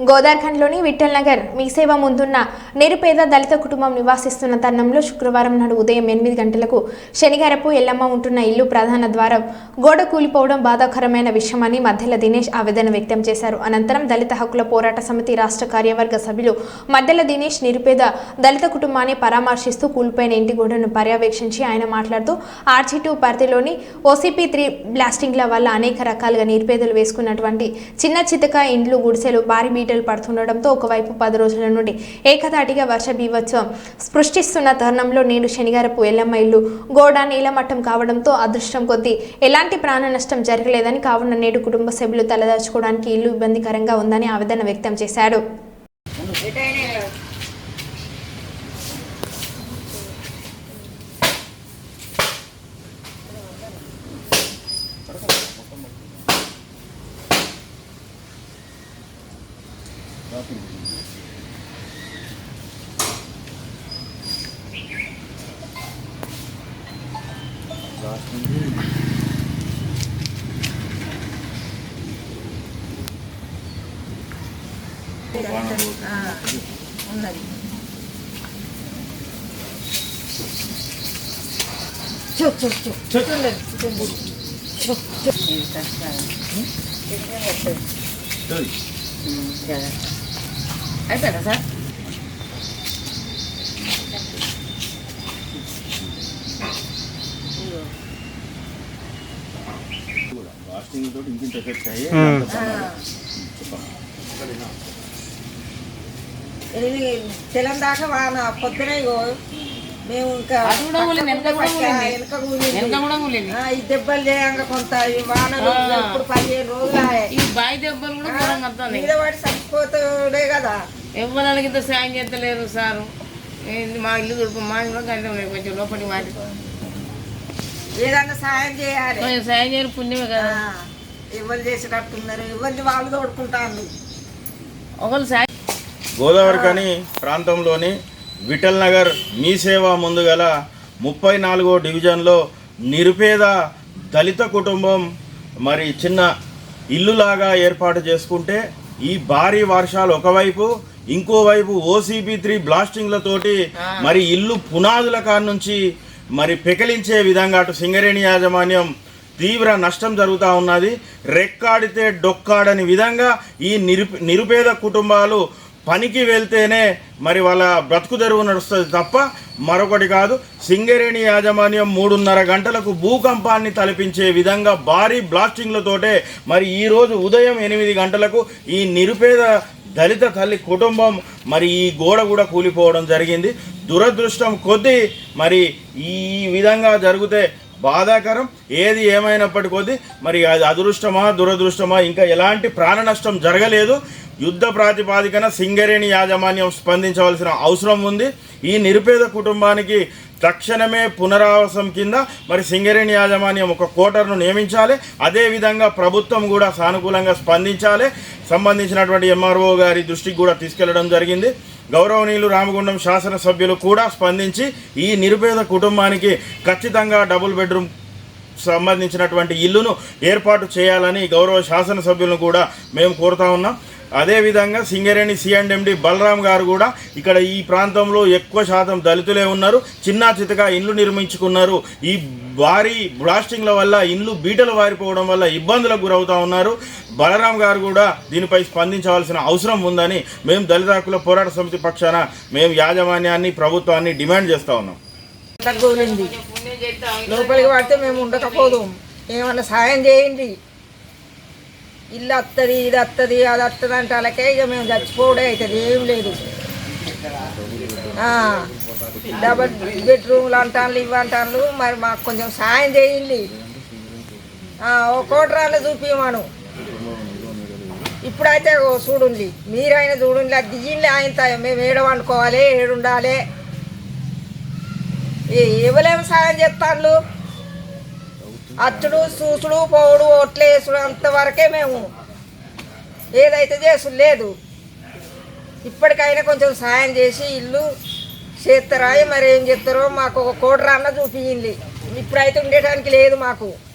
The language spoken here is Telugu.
గోదార్ఖండ్లోని విఠల్ నగర్ మీసేవ ముందున్న నిరుపేద దళిత కుటుంబం నివాసిస్తున్న తరుణంలో శుక్రవారం నాడు ఉదయం ఎనిమిది గంటలకు శనిగారపు ఎల్లమ్మ ఉంటున్న ఇల్లు ప్రధాన ద్వారం గోడ కూలిపోవడం బాధాకరమైన విషయమని మధ్యల దినేష్ ఆవేదన వ్యక్తం చేశారు. అనంతరం దళిత హక్కుల పోరాట సమితి రాష్ట్ర కార్యవర్గ సభ్యులు మధ్యల దినేష్ నిరుపేద దళిత కుటుంబాన్ని పరామర్శిస్తూ కూలిపోయిన ఇంటి గోడను పర్యవేక్షించి ఆయన మాట్లాడుతూ ఆర్జీ టూ పరిధిలోని ఓసీపీ త్రీ బ్లాస్టింగ్ల వల్ల అనేక రకాలుగా నిరుపేదలు వేసుకున్నటువంటి చిన్న చితక ఇండ్లు గుడిసెలు భారీ బీటలు పడుతుండటంతో ఒకవైపు పది రోజుల నుండి ఏకధాటిగా వర్ష బీభత్సం సృష్టిస్తున్న తరుణంలో నేడు శనిగారపు ఎల్లమ్మ ఇల్లు గోడ నీలమట్టం కావడంతో అదృష్టం కొద్దీ ఎలాంటి ప్రాణ నష్టం జరగలేదని కావున నేడు కుటుంబ సభ్యులు తలదాచుకోవడానికి ఇల్లు ఇబ్బందికరంగా ఉందని ఆవేదన వ్యక్తం なっんす。ちょ。అయిపోయిందా సార్? వాషింగ్ తోటి ఇంకింత ఎఫెక్ట్ అయ్యి ఇది తెలం దాకా వాన పొద్దున మేము ఇంకా ఈ దెబ్బలు చేయంగా కొంత ఈ వానలు. ఇప్పుడు పదిహేను రోజులు. ఈ బాయి దెబ్బలు కూడా చచ్చిపోతుండే కదా. ఎవరికి ఇంత సాయం చేస్తలేరు సారు. ఏంది మా ఇల్లు తుడుపు మా ఇల్లు గంట కొంచెం లోపలికి వాటి ఏదన్నా సాయం చేయాలి. కొంచెం సాయం చేయరు పుణ్యమే కదా. ఎవరు చేసేటట్టున్నారు ఎవరిని వాళ్ళు తోడుకుంటారు ఒకళ్ళు సాయం గోదావరి కని ప్రాంతంలోని విఠల్ నగర్ మీ సేవ ముందు గల ముప్పై నాలుగో డివిజన్లో నిరుపేద దళిత కుటుంబం మరి చిన్న ఇల్లులాగా ఏర్పాటు చేసుకుంటే ఈ భారీ వర్షాలు ఒకవైపు ఇంకోవైపు ఓసీబీ త్రీ బ్లాస్టింగ్లతోటి మరి ఇల్లు పునాదుల కాడ నుంచి మరి పెకిలించే విధంగా అటు సింగరేణి యాజమాన్యం తీవ్ర నష్టం జరుగుతూ ఉన్నది. రెక్కాడితే డొక్కాడని విధంగా ఈ నిరుప నిరుపేద కుటుంబాలు పనికి వెళ్తేనే మరి వాళ్ళ బ్రతుకు తెరువు నడుస్తుంది తప్ప మరొకటి కాదు. సింగరేణి యాజమాన్యం మూడున్నర గంటలకు భూకంపాన్ని తలపించే విధంగా భారీ బ్లాస్టింగ్లతోటే మరి ఈరోజు ఉదయం ఎనిమిది గంటలకు ఈ నిరుపేద దళిత తల్లి కుటుంబం మరి ఈ గోడ కూడా కూలిపోవడం జరిగింది. దురదృష్టం కొద్దీ మరి ఈ విధంగా జరిగితే బాధాకరం. ఏది ఏమైనప్పటి కొద్దీ మరి అది అదృష్టమా దురదృష్టమా ఇంకా ఎలాంటి ప్రాణ నష్టం జరగలేదు. యుద్ధ ప్రాతిపాదికన సింగరేణి యాజమాన్యం స్పందించవలసిన అవసరం ఉంది. ఈ నిరుపేద కుటుంబానికి తక్షణమే పునరావాసం కింద మరి సింగరేణి యాజమాన్యం ఒక కోటర్ను నియమించాలి. అదేవిధంగా ప్రభుత్వం కూడా సానుకూలంగా స్పందించాలి. సంబంధించినటువంటి ఎంఆర్ఓ గారి దృష్టికి కూడా తీసుకెళ్ళడం జరిగింది. గౌరవనీయులు రామగుండం శాసనసభ్యులు కూడా స్పందించి ఈ నిరుపేద కుటుంబానికి ఖచ్చితంగా డబుల్ బెడ్రూమ్ సంబంధించినటువంటి ఇల్లును ఏర్పాటు చేయాలని గౌరవ శాసనసభ్యులను కూడా మేము కోరుతా ఉన్నాం. అదేవిధంగా సింగరేణి సిఎండ్ఎండి బలరాం గారు కూడా ఇక్కడ ఈ ప్రాంతంలో ఎక్కువ శాతం దళితులే ఉన్నారు. చిన్న చితగా ఇండ్లు నిర్మించుకున్నారు. ఈ భారీ బ్లాస్టింగ్ల వల్ల ఇండ్లు బీటలు వారిపోవడం వల్ల ఇబ్బందులకు గురవుతూ ఉన్నారు. బలరాం గారు కూడా దీనిపై స్పందించవలసిన అవసరం ఉందని మేము దళిత హక్కుల పోరాట సమితి పక్షాన మేము యాజమాన్యాన్ని ప్రభుత్వాన్ని డిమాండ్ చేస్తూ ఉన్నాం. లోపలికి పడితే మేము ఉండకపోదు. ఏమన్నా సాయం చేయండి. ఇల్లు వస్తుంది ఇది వస్తుంది అది వస్తుంది అంటే అలాగే ఇక మేము చచ్చిపోవడే అవుతుంది ఏం లేదు. డబల్ బెడ్రూమ్లు అంటాను ఇవి అంటాను మరి మాకు కొంచెం సాయం చేయండి. ఓ కోటరాలు చూపించమను ఇప్పుడైతే చూడుండి చూడండి మీరైనా చూడండి అది దిగిండి ఆయన మేము ఏడ వండుకోవాలి ఏడుండాలి. ఏ- సాయం చేస్తాళ్ళు అచ్చుడు చూసుడు పోవుడు ఓట్లేసుడు అంతవరకే మేము. ఏదైతే చేసుడు లేదు. ఇప్పటికైనా కొంచెం సాయం చేసి ఇల్లు చేస్తారా మరి ఏం చేస్తారో మాకు ఒక కోటి రాన్న చూపించింది. ఇప్పుడైతే ఉండేటానికి లేదు మాకు.